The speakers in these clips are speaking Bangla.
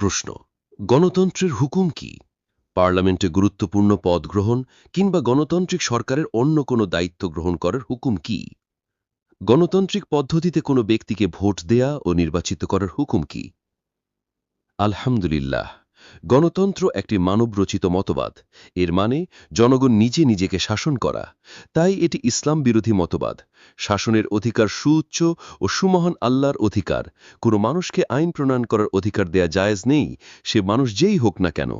প্রশ্ন, গণতন্ত্রের হুকুম কি? পার্লামেন্টে গুরুত্বপূর্ণ পদ গ্রহণ কিংবা গণতান্ত্রিক সরকারের অন্য কোনো দায়িত্ব গ্রহণ করার হুকুম কি? গণতান্ত্রিক পদ্ধতিতে কোনো ব্যক্তিকে ভোট দেয়া ও নির্বাচিত করার হুকুম কি? আলহামদুলিল্লাহ। গণতন্ত্র একটি মানবরচিত মতবাদ। এর মানে জনগণ নিজে নিজেকে শাসন করা। তাই এটি ইসলাম বিরোধী মতবাদ। শাসনের অধিকার সুউচ্চ ও সুমহান আল্লাহর অধিকার। কোনো মানুষকে আইন প্রণয়ন করার অধিকার দেয়া জায়েজ নেই। সে মানুষ যেই হোক না কেন।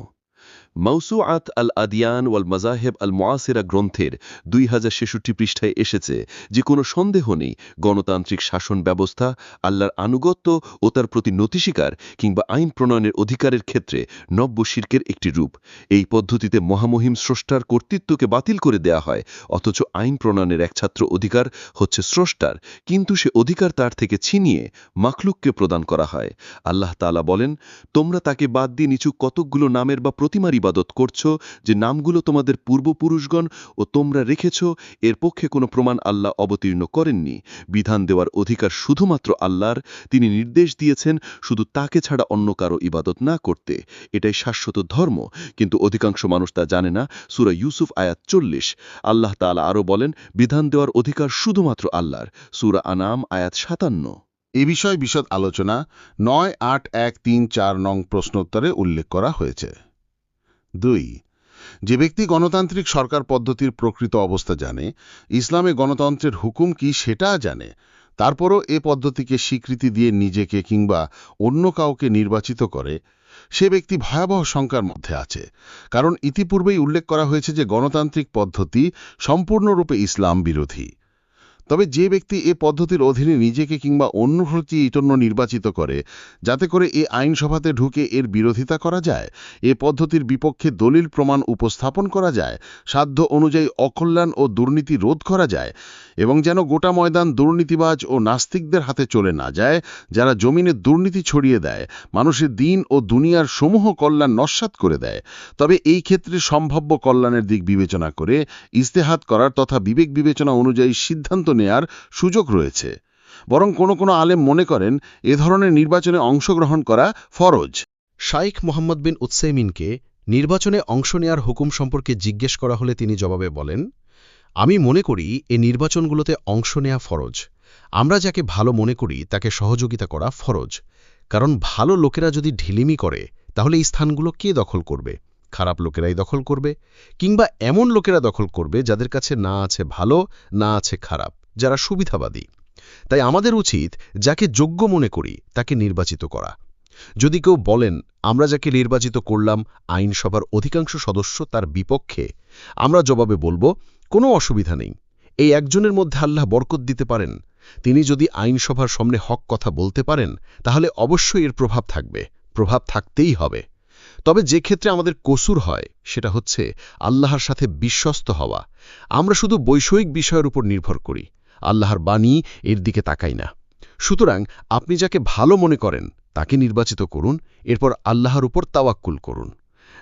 মৌসুআত আল আদিয়ান ওয়াল মাজাহেব আল মোয়াসেরা গ্রন্থের দুই হাজার ছেষট্টি পৃষ্ঠায় এসেছে যে কোনো সন্দেহ নেই, গণতান্ত্রিক শাসন ব্যবস্থা, আল্লাহর আনুগত্য ও তার প্রতি নতিস্বীকার কিংবা আইন প্রণয়নের অধিকারের ক্ষেত্রে নব্য শির্কের একটি রূপ। এই পদ্ধতিতে মহামহিম স্রষ্টার কর্তৃত্বকে বাতিল করে দেয়া হয়, অথচ আইন প্রণয়নের একছাত্র অধিকার হচ্ছে স্রষ্টার, কিন্তু সে অধিকার তার থেকে ছিনিয়ে মাখলুককে প্রদান করা হয়। আল্লাহ তালা বলেন, তোমরা তাকে বাদ দিয়ে নিচু কতকগুলো নামের বা প্রতিমার ইবাদত করছ, যে নামগুলো তোমাদের পূর্বপুরুষগণ ও তোমরা রেখেছ, এর পক্ষে কোনো প্রমাণ আল্লাহ অবতীর্ণ করেননি। বিধান দেওয়ার অধিকার শুধুমাত্র আল্লাহর, তিনি নির্দেশ দিয়েছেন শুধু তাকে ছাড়া অন্য কারও ইবাদত না করতে। এটাই শাশ্বত ধর্ম, কিন্তু অধিকাংশ মানুষ তা জানে না। সুরা ইউসুফ আয়াত চল্লিশ। আল্লাহ তালা আরও বলেন, বিধান দেওয়ার অধিকার শুধুমাত্র আল্লাহর। সুরা আনাম আয়াত সাতান্ন। এ বিষয়ে বিশদ আলোচনা নয় আট এক তিন চার নং প্রশ্নোত্তরে উল্লেখ করা হয়েছে। দুই, যে ব্যক্তি গণতান্ত্রিক সরকার পদ্ধতির প্রকৃত অবস্থা জানে, ইসলামে গণতন্ত্রের হুকুম কি সেটা জানে, তারপরও এ পদ্ধতিকে স্বীকৃতি দিয়ে নিজেকে কিংবা অন্য কাউকে নির্বাচিত করে, সে ব্যক্তি ভয়াবহ শঙ্কার মধ্যে আছে। কারণ ইতিপূর্বেই উল্লেখ করা হয়েছে যে গণতান্ত্রিক পদ্ধতি সম্পূর্ণরূপে ইসলাম বিরোধী। তবে যে ব্যক্তি এ পদ্ধতির অধীনে নিজেকে কিংবা অন্য ইটন্য নির্বাচিত করে, যাতে করে এ আইনসভাতে ঢুকে এর বিরোধিতা করা যায়, এ পদ্ধতির বিপক্ষে দলিল প্রমাণ উপস্থাপন করা যায়, সাধ্য অনুযায়ী অকল্যাণ ও দুর্নীতি রোধ করা যায়, এবং যেন গোটা ময়দান দুর্নীতিবাজ ও নাস্তিকদের হাতে চলে না যায়, যারা জমিনে দুর্নীতি ছড়িয়ে দেয়, মানুষের দিন ও দুনিয়ার সমূহ কল্যাণ নস্বাত করে দেয়। তবে এই ক্ষেত্রে সম্ভাব্য কল্যাণের দিক বিবেচনা করে ইস্তেহাত করার তথা বিবেক বিবেচনা অনুযায়ী সিদ্ধান্ত নেয়ার সুযোগ রয়েছে। বরং কোনো কোনো আলেম মনে করেন, এ ধরনের নির্বাচনে অংশগ্রহণ করা ফরজ। শাইখ মোহাম্মদ বিন উৎসেমিনকে নির্বাচনে অংশ নেয়ার হুকুম সম্পর্কে জিজ্ঞেস করা হলে তিনি জবাবে বলেন, আমি মনে করি এ নির্বাচনগুলোতে অংশ নেয়া ফরজ। আমরা যাকে ভালো মনে করি তাকে সহযোগিতা করা ফরজ। কারণ ভালো লোকেরা যদি ঢিলিমি করে, তাহলে এই স্থানগুলো কে দখল করবে? খারাপ লোকেরাই দখল করবে? কিংবা এমন লোকেরা দখল করবে যাদের কাছে না আছে ভালো, না আছে খারাপ? যারা সুবিধাবাদী। তাই আমাদের উচিত যাকে যোগ্য মনে করি, তাকে নির্বাচিত করা। যদি কেউ বলেন, আমরা যাকে নির্বাচিত করলাম, আইনসভার অধিকাংশ সদস্য তার বিপক্ষে, আমরা জবাবে বলব, কোনো অসুবিধা নেই। এই একজনের মধ্যে আল্লাহ বরকত দিতে পারেন। তিনি যদি আইনসভার সামনে হক কথা বলতে পারেন, তাহলে অবশ্যই এর প্রভাব থাকবে। প্রভাব থাকতেই হবে। তবে যে ক্ষেত্রে আমাদের কসুর হয়, সেটা হচ্ছে আল্লাহর সাথে বিশ্বস্ত হওয়া। আমরা শুধু বৈষয়িক বিষয়ের উপর নির্ভর করি। আল্লাহর বাণী এর দিকে তাকাই না। সুতরাং আপনি যাকে ভালো মনে করেন, তাকে নির্বাচিত করুন, এরপর আল্লাহর উপর তাওয়াক্কুল করুন।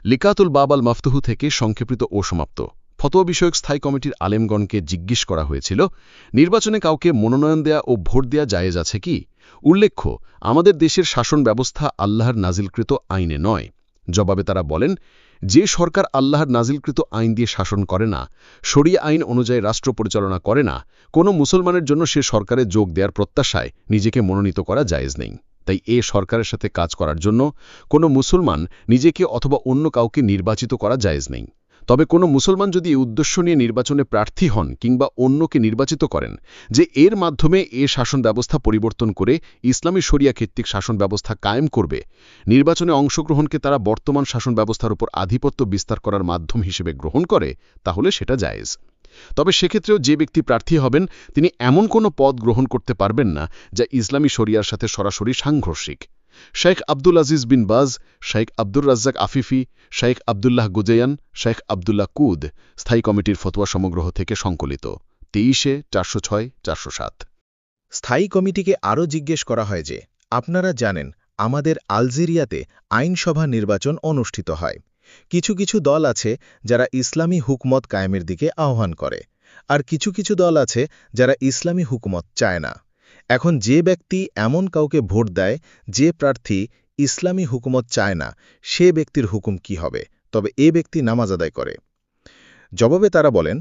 লিকাতুল বাবাল মাফতুহু থেকে সংক্ষেপিত ও সমাপ্ত। ফতোয়া বিষয়ক স্থায়ী কমিটির আলেমগণকে জিজ্ঞেস করা হয়েছিল, নির্বাচনে কাউকে মনোনয়ন দেয়া ও ভোট দেয়া জায়েজ আছে কি? উল্লেখ্য, আমাদের দেশের শাসন ব্যবস্থা আল্লাহর নাজিলকৃত আইনে নয়। জবাবে তারা বলেন যে সরকার আল্লাহর নাজিলকৃত আইন দিয়ে শাসন করে না সরিয়া আইন অনুযায়ী রাষ্ট্র পরিচালনা করে না, কোনো মুসলমানের জন্য সে সরকারে যোগ দেওয়ার প্রত্যাশায় নিজেকে মনোনীত করা জায়েজ নেই। তাই এ সরকারের সাথে কাজ করার জন্য কোনো মুসলমান নিজেকে অথবা অন্য কাউকে নির্বাচিত করা জায়েজ নেই। তবে কোনো মুসলমান যদি এই উদ্দেশ্য নিয়ে নির্বাচনে প্রার্থী হন কিংবা অন্যকে নির্বাচিত করেন, যে এর মাধ্যমে এ শাসন ব্যবস্থা পরিবর্তন করে ইসলামী শরিয়া ভিত্তিক শাসন ব্যবস্থা কায়েম করবে, নির্বাচনে অংশগ্রহণকে তারা বর্তমান শাসন ব্যবস্থার উপর আধিপত্য বিস্তার করার মাধ্যম হিসেবে গ্রহণ করে, তাহলে সেটা জায়েজ। তবে সেক্ষেত্রেও যে ব্যক্তি প্রার্থী হবেন, তিনি এমন কোনো পদ গ্রহণ করতে পারবেন না যা ইসলামী শরিয়ার সাথে সরাসরি সাংঘর্ষিক। শেখ আব্দুল আজিজ বিন বাজ, শেখ আব্দুর রাজ্জাক আফিফি, শেখ আবদুল্লাহ গুজেয়ান শেখ আবদুল্লাহ কুদ স্থায়ী কমিটির ফতোয়া সমগ্রহ থেকে সংকলিত। তেইশে চারশো ছয়, চারশো সাত। স্থায়ী কমিটিকে আরও জিজ্ঞেস করা হয় যে, আপনারা জানেন, আমাদের আলজেরিয়াতে আইনসভা নির্বাচন অনুষ্ঠিত হয়। কিছু কিছু দল আছে যারা ইসলামী হুকমত কায়েমের দিকে আহ্বান করে, আর কিছু কিছু দল আছে যারা ইসলামী হুকমত চায় না। এখন যে ব্যক্তি এমন কাউকে ভোট দেয় যে প্রার্থী ইসলামী হুকুমত চায় না, সে ব্যক্তির হুকুম কি হবে? তবে এ ব্যক্তি নামাজ আদায় করে। জবাবে তারা বলেন,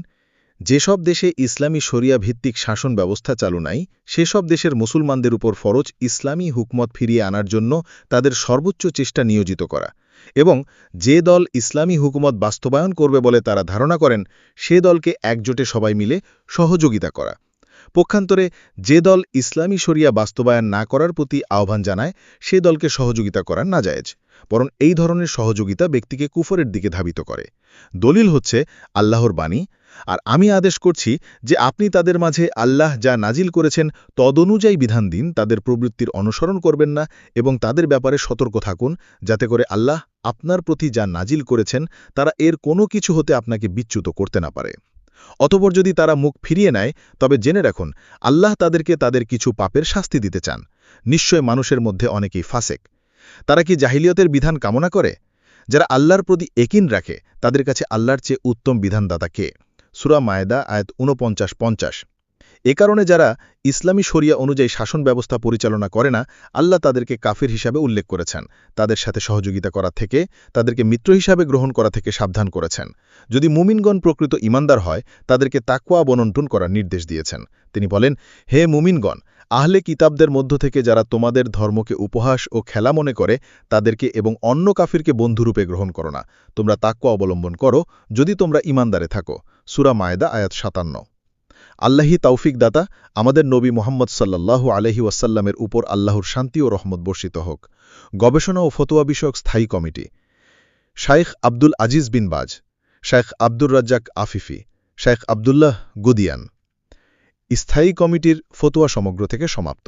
যেসব দেশে ইসলামী শরিয়া ভিত্তিক শাসন ব্যবস্থা চালু নাই, সেসব দেশের মুসলমানদের উপর ফরজ ইসলামী হুকমত ফিরিয়ে আনার জন্য তাদের সর্বোচ্চ চেষ্টা নিয়োজিত করা এবং যে দল ইসলামী হুকুমত বাস্তবায়ন করবে বলে তারা ধারণা করেন, সে দলকে একজোটে সবাই মিলে সহযোগিতা করা। পক্ষান্তরে যে দল ইসলামী শরিয়া বাস্তবায়ন না করার প্রতি আহ্বান জানায়, সে দলকে সহযোগিতা করা না জায়েজ বরং এই ধরনের সহযোগিতা ব্যক্তিকে কুফরের দিকে ধাবিত করে। দলিল হচ্ছে আল্লাহর বাণী। আর আমি আদেশ করছি যে আপনি তাদের মাঝে আল্লাহ যা নাজিল করেছেন তদনুযায়ী বিধান দিন, তাদের প্রবৃত্তির অনুসরণ করবেন না এবং তাদের ব্যাপারে সতর্ক থাকুন, যাতে করে আল্লাহ আপনার প্রতি যা নাজিল করেছেন, তারা এর কোনো কিছু হতে আপনাকে বিচ্যুত করতে না পারে। অতপর যদি তারা মুখ ফিরিয়ে নেয়, তবে জেনে রাখুন, আল্লাহ তাদেরকে তাদের কিছু পাপের শাস্তি দিতে চান। নিশ্চয় মানুষের মধ্যে অনেকেই ফাসেক। তারা কি জাহিলিয়তের বিধান কামনা করে? যারা আল্লাহর প্রতি একিন রাখে, তাদের কাছে আল্লাহর চেয়ে উত্তম বিধানদাতা কে? সুরা মায়দা, আয়াত ঊনপঞ্চাশ পঞ্চাশ এ কারণে যারা ইসলামী শরিয়া অনুযায়ী শাসন ব্যবস্থা পরিচালনা করে না, আল্লাহ তাদেরকে কাফির হিসাবে উল্লেখ করেছেন। তাদের সাথে সহযোগিতা করা থেকে, তাদেরকে মিত্র হিসাবে গ্রহণ করা থেকে সাবধান করেছেন। যদি মুমিনগণ প্রকৃত ইমানদার হয়, তাদেরকে তাকুয়া বনন্টন করার নির্দেশ দিয়েছেন। তিনি বলেন, হে মুমিনগণ, আহলে কিতাবদের মধ্য থেকে যারা তোমাদের ধর্মকে উপহাস ও খেলা মনে করে, তাদেরকে এবং অন্য কাফিরকে বন্ধুরূপে গ্রহণ করো না। তোমরা তাকুয়া অবলম্বন করো, যদি তোমরা ইমানদারে থাকো। সুরা মায়েদা আয়াত সাতান্ন। আল্লাহি তৌফিক দাতা, আমাদের নবী মোহাম্মদ সাল্লাহ আলহি ওয়াসাল্লামের উপর আল্লাহর শান্তি ও রহমত বর্ষিত হোক। গবেষণা ও ফতোয়া বিষয়ক স্থায়ী committee. Sheikh Abdul Aziz bin Baz, Sheikh Abdur Razzak আফিফি, শাইখ আবদুল্লাহ গুদিয়ান। স্থায়ী কমিটির ফতোয়া সমগ্র থেকে সমাপ্ত।